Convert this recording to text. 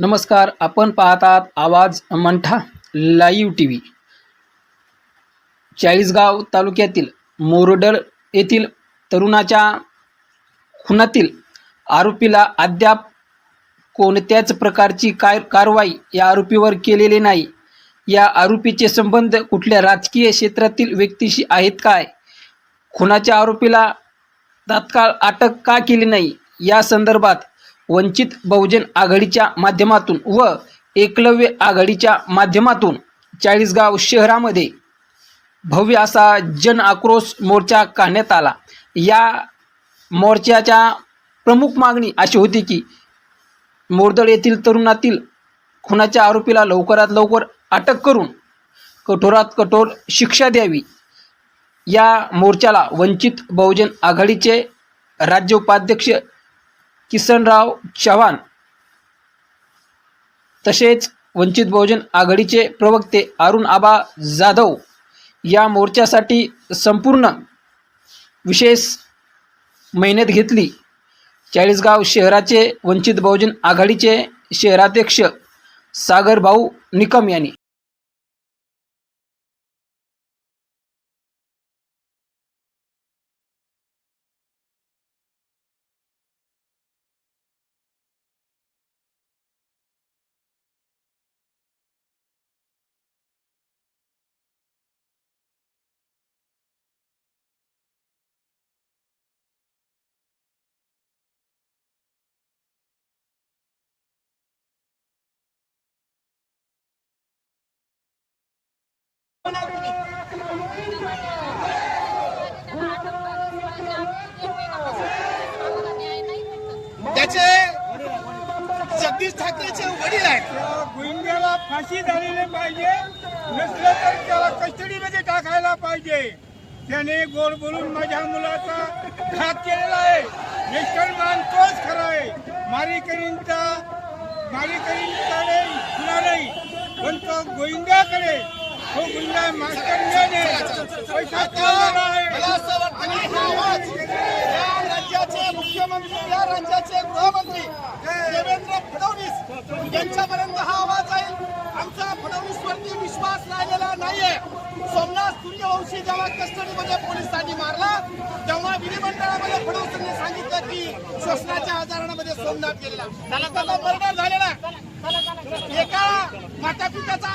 नमस्कार आपण पाहतात आवाज Mantha live T V Chalisgaon तालुक्यातील मोरडळ येथील तरुणाच्या खुनातील आरोपीला अद्याप कोणत्याच प्रकारची काय कारवाई या आरोपीवर केलेली नाही. या आरोपीचे संबंध कुठल्या राजकीय क्षेत्रातील व्यक्तीशी आहेत काय? खुनाच्या आरोपीला तात्काळ अटक का केली नाही? या संदर्भात वंचित बहुजन आघाडीच्या माध्यमातून व एकलव्य आघाडीच्या माध्यमातून चाळीसगाव शहरामध्ये भव्य असा जन आक्रोश मोर्चा काढण्यात आला. या मोर्चाच्या प्रमुख मागणी अशी होती की मोरदळ येथील तरुणातील खुनाच्या आरोपीला लवकरात लवकर अटक करून कठोरात कठोर शिक्षा द्यावी. या मोर्चाला वंचित बहुजन आघाडीचे राज्य उपाध्यक्ष किसनराव चव्हाण. तसेच वंचित बहुजन आघाडीचे प्रवक्ते अरुण आबा जाधव या मोर्चासाठी संपूर्ण विशेष मेहनत घेतली. चाळीसगाव शहराचे वंचित बहुजन आघाडीचे शहराध्यक्ष सागरभाऊ निकम यांनी. जगदीश ठाकरेचे वडील आहेत. गोविंद्याला गुंड्याला फाशी झालेली पाहिजे नसलं तर त्याला कस्टडीमध्ये टाकायला पाहिजे. त्याने गोड बोलून माझ्या मुलाचा घात केलेला आहे. निष्कर्मान तोच खरा आहे. मारेकरींचा मारेकरींकडे खुला नाही. पण तो गोविंदाकडे तो गुंडा मास्टर पैसा कमवला आहे मला असं वाटतं की हा आवाज या राज्याचे मुख्यमंत्री या राज्याचे गृहमंत्री देवेंद्र फडणवीस हा आवाज जाईल. आमचा फडणवीसवरती विश्वास राहिलेला नाहीये. सोमनाथ सूर्यवंशी जेव्हा कस्टडीमध्ये पोलिसांनी मारला तेव्हा विधिमंडळामध्ये फडणवीसांनी सांगितलं की श्वसनाच्या आजारामध्ये सोमनाथ गेलेला. त्याला त्याला मर्डर झालेला एका माता पित्याचा